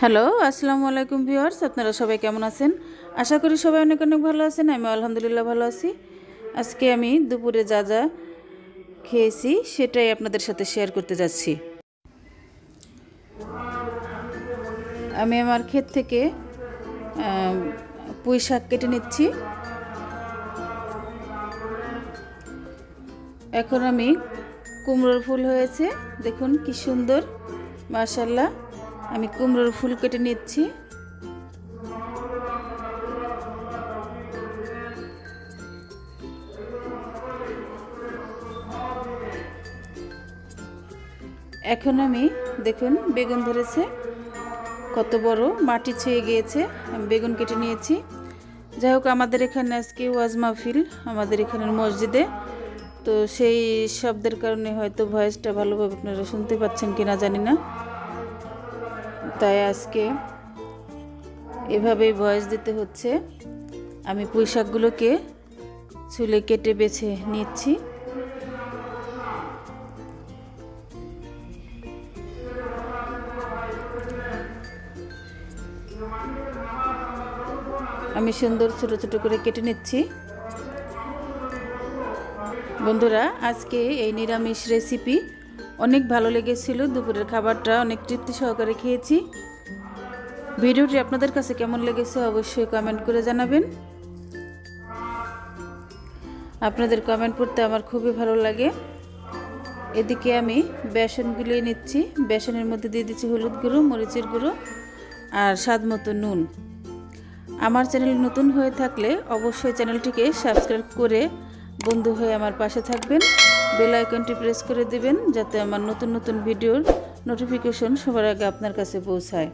Hello, আসসালামু আলাইকুম viewers, আপনারা সবাই কেমন আছেন? আশা করি সবাই অনেক অনেক ভালো আছেন আমি আলহামদুলিল্লাহ ভালো আছি। আজকে আমি দুপুরে যা যা খেয়েছি সেটাই আপনাদের সাথে শেয়ার করতে যাচ্ছি। আমি আমার ক্ষেত থেকে পুঁই শাক কেটে নিচ্ছি। এখন আমি কুমড়োর ফুল হয়েছে, দেখুন কি সুন্দর মাশাল্লাহ আমি কুমড়োর ফুল কেটে নিচ্ছি। এখন আমি, দেখুন, বেগুন ধরেছে। কত বড় মাটি ছুঁয়ে গিয়েছে, আমি বেগুন কেটে নিয়েছি। যাই হোক, আমাদের এখানে আজকে ওয়াজ মাহফিল, আমাদের এখানের মসজিদে। তো সেই শব্দের কারণে হয়তো ভয়েসটা ভালোভাবে আপনারা শুনতে পাচ্ছেন কিনা জানি না। তাই আজকে এভাবেই ভয়েস দিতে হচ্ছে। আমি পুঁই চুলে কেটে বেছে নিচ্ছি। আমি সুন্দর ছোট ছোট করে কেটে নিচ্ছি। বন্ধুরা, আজকে এই নিরামিষ রেসিপি অনেক ভালো লেগেছিল, দুপুরের খাবারটা অনেক তৃপ্তি সহকারে খেয়েছি। ভিডিওটি আপনাদের কাছে কেমন লেগেছে অবশ্যই কমেন্ট করে জানাবেন। আপনাদের কমেন্ট পড়তে আমার খুবই ভালো লাগে। এদিকে আমি বেসন গুলিয়ে নিচ্ছি। বেসনের মধ্যে দিয়ে দিচ্ছি হলুদ গুঁড়ো, মরিচের গুঁড়ো আর স্বাদ মতো নুন। আমার চ্যানেল নতুন হয়ে থাকলে অবশ্যই চ্যানেলটিকে সাবস্ক্রাইব করে বন্ধু হয়ে আমার পাশে থাকবেন। বেল আইকনটি প্রেস করে দিবেন যাতে আমার নতুন নতুন ভিডিওর নোটিফিকেশন সবার আগে আপনার কাছে পৌঁছায়।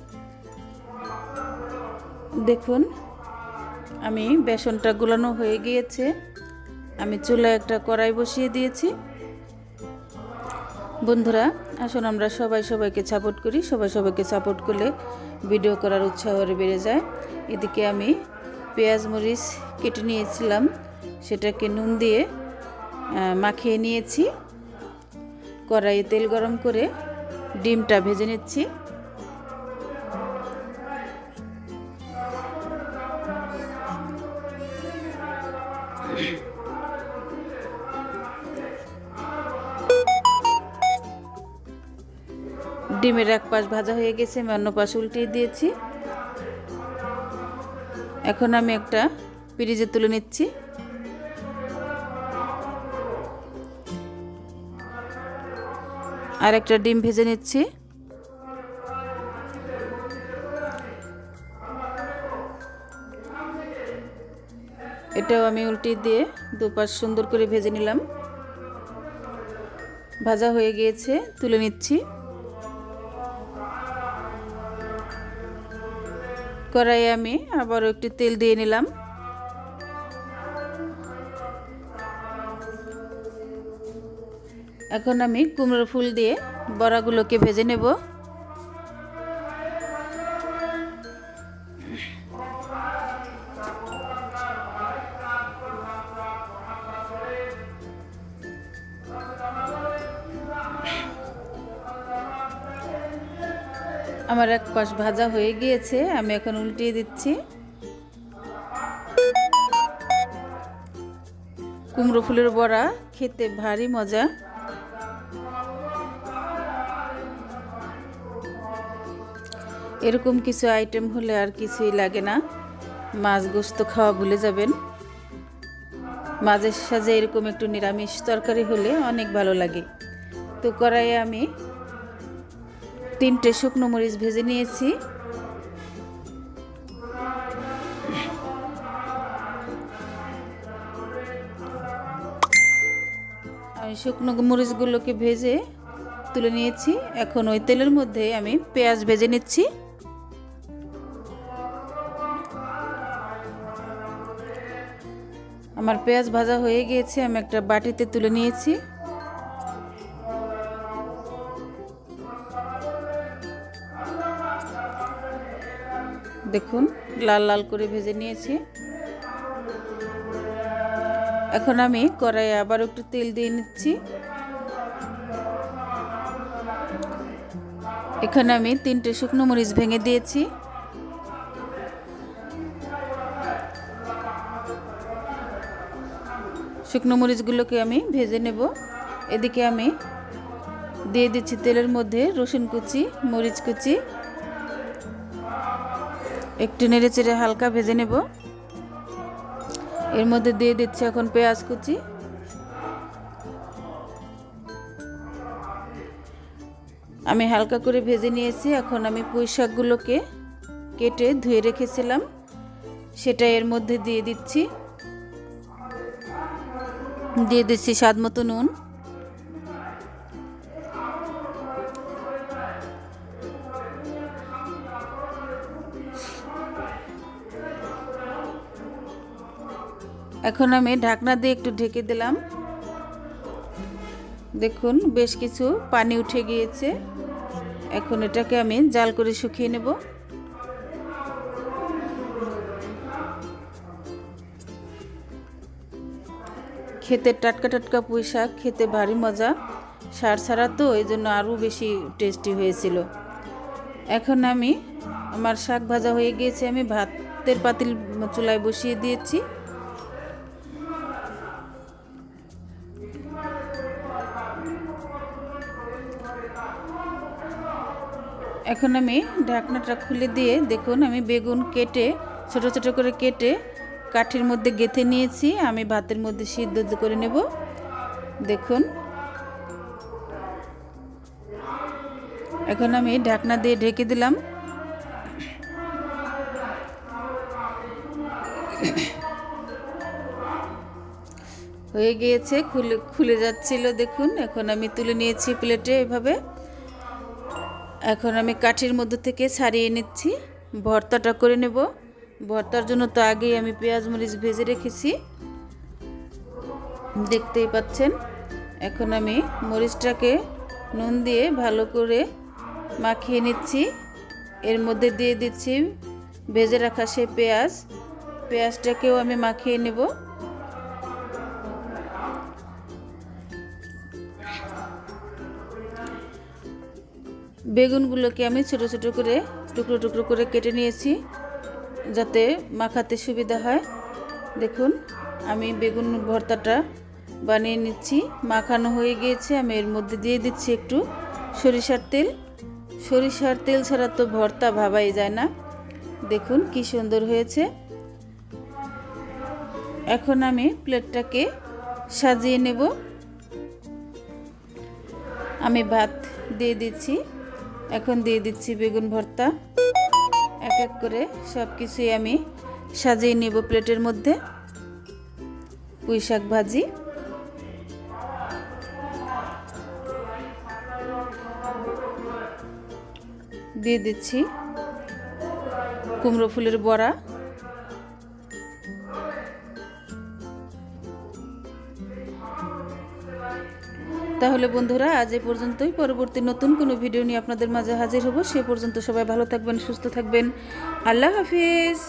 দেখুন, আমি বেসনটা গুলানো হয়ে গিয়েছে। আমি চুলায় একটা কড়াই বসিয়ে দিয়েছি। বন্ধুরা, আসুন আমরা সবাই সবাইকে সাপোর্ট করি। সবাই সবাইকে সাপোর্ট করলে ভিডিও করার উৎসাহ বেড়ে যায়। এদিকে আমি পেঁয়াজ মরিচ কেটে নিয়েছিলাম। সেটাকে নুন দিয়ে মাখিয়ে নিয়েছি। কড়াইয়ে তেল গরম করে ডিমটা ভেজে নিচ্ছি। ডিমের এক পাশ ভাজা হয়ে গেছে, আমি অন্য পাশ উল্টিয়ে দিয়েছি। এখন আমি একটা পিরিজে তুলে নিচ্ছি। আর একটা ডিম ভেজে নিচ্ছি। এটাও আমি উল্টিয়ে দিয়ে দুপাশ সুন্দর করে ভেজে নিলাম। ভাজা হয়ে গিয়েছে, তুলে নিচ্ছি। কড়াইয়ে আমি আবারও একটু তেল দিয়ে নিলাম। এখন আমি কুমড়ো ফুল দিয়ে বড়াগুলোকে ভেজে নেব। আমার এক পাশ ভাজা হয়ে গিয়েছে, আমি এখন উল্টিয়ে দিচ্ছি। কুমড়ো ফুলের বড়া খেতে ভারী মজা। এরকম কিছু আইটেম হলে আর কিছুই লাগে না। মাছ গোস্ত খাওয়া ভুলে যাবেন। মাঝের সাজে এরকম একটু নিরামিষ তরকারি হলে অনেক ভালো লাগে। তো কড়াইয়ে আমি তিনটে শুকনো মরিচ ভেজে নিয়েছি। আমি শুকনো মরিচগুলোকে ভেজে তুলে নিয়েছি। এখন ওই তেলের মধ্যে আমি পেঁয়াজ ভেজে নিচ্ছি। আমার পেঁয়াজ ভাজা হয়ে গিয়েছে, আমি একটা বাটিতে তুলে নিয়েছি। দেখুন, লাল লাল করে ভেজে নিয়েছি। এখন আমি কড়াইয়ে আবার একটু তেল দিয়ে নিচ্ছি। এখানে আমি তিনটে শুকনো মরিচ ভেঙে দিয়েছি। শুকনো মরিচগুলোকে আমি ভেজে নেব। এদিকে আমি দিয়ে দিচ্ছি তেলের মধ্যে রসুন কুচি, মরিচ কুচি। একটু নেড়ে চেড়ে হালকা ভেজে নেব। এর মধ্যে দিয়ে দিচ্ছি এখন পেঁয়াজ কুচি। আমি হালকা করে ভেজে নিয়েছি, এখন আমি পুঁই শাকগুলোকে কেটে ধুয়ে রেখেছিলাম। সেটা এর মধ্যে দিয়ে দিচ্ছি। দিয়ে দিচ্ছি স্বাদ মতো নুন। এখন আমি ঢাকনা দিয়ে একটু ঢেকে দিলাম। দেখুন, বেশ কিছু পানি উঠে গিয়েছে। এখন এটাকে আমি জাল করে শুকিয়ে নেব। খেতে টাটকা টাটকা পুঁই শাক, খেতে ভারী মজা। সার ছাড়া তো এই জন্য আরও বেশি টেস্টি হয়েছিল। এখন আমি আমার শাক ভাজা হয়ে গিয়েছে, আমি ভাতের পাতিল চুলায় বসিয়ে দিয়েছি। এখন আমি ঢাকনাটা খুলে দিয়ে দেখুন, আমি বেগুন কেটে, ছোট ছোট করে কেটে কাঠির মধ্যে গেঁথে নিয়েছি, আমি ভাতের মধ্যে সিদ্ধ করে নেব। দেখুন। এখন আমি ঢাকনা দিয়ে ঢেকে দিলাম। হয়ে গিয়েছে, খুলে খুলে যাচ্ছিল, দেখুন। এখন আমি তুলে নিয়েছি প্লেটে এভাবে। এখন আমি কাঠির মধ্যে থেকে ছাড়িয়ে নিচ্ছি। ভর্তাটা করে নেব। ভর্তার জন্য তো আগেই আমি পেঁয়াজ, মরিচ ভেজে রেখেছি। দেখতেই পাচ্ছেন, এখন আমি মরিচটাকে নুন দিয়ে ভালো করে মাখিয়ে নিচ্ছি। এর মধ্যে দিয়ে দিচ্ছি ভেজে রাখা সে পেঁয়াজ। পেঁয়াজটাকেও আমি মাখিয়ে নেব। বেগুনগুলোকে আমি ছোট ছোট করে, টুকরো টুকরো করে কেটে নিয়েছি। যাতে মাখাতে সুবিধা হয়। দেখুন, আমি বেগুন ভর্তাটা বানিয়ে নিচ্ছি। মাখানো হয়ে গিয়েছে, আমি এর মধ্যে দিয়ে দিচ্ছি একটু সরিষার তেল। সরিষার তেল ছাড়া তো ভর্তা ভাবাই যায় না। দেখুন কি সুন্দর হয়েছে। এখন আমি প্লেটটাকে সাজিয়ে নেব। আমি ভাত দিয়ে দিচ্ছি। এখন দিয়ে দিচ্ছি বেগুন ভর্তা। এক এক করে সব কিছুই আমি সাজিয়ে নেব প্লেটের মধ্যে। পুঁই শাক ভাজি। দিয়ে দিচ্ছি কুমড়ো ফুলের বড়া। তাহলে বন্ধুরা, আজ এ পর্যন্তই। পরবর্তী নতুন কোনো ভিডিও নিয়ে আপনাদের মাঝে হাজির হব। সে পর্যন্ত সবাই ভালো থাকবেন, সুস্থ থাকবেন। আল্লাহ হাফিজ।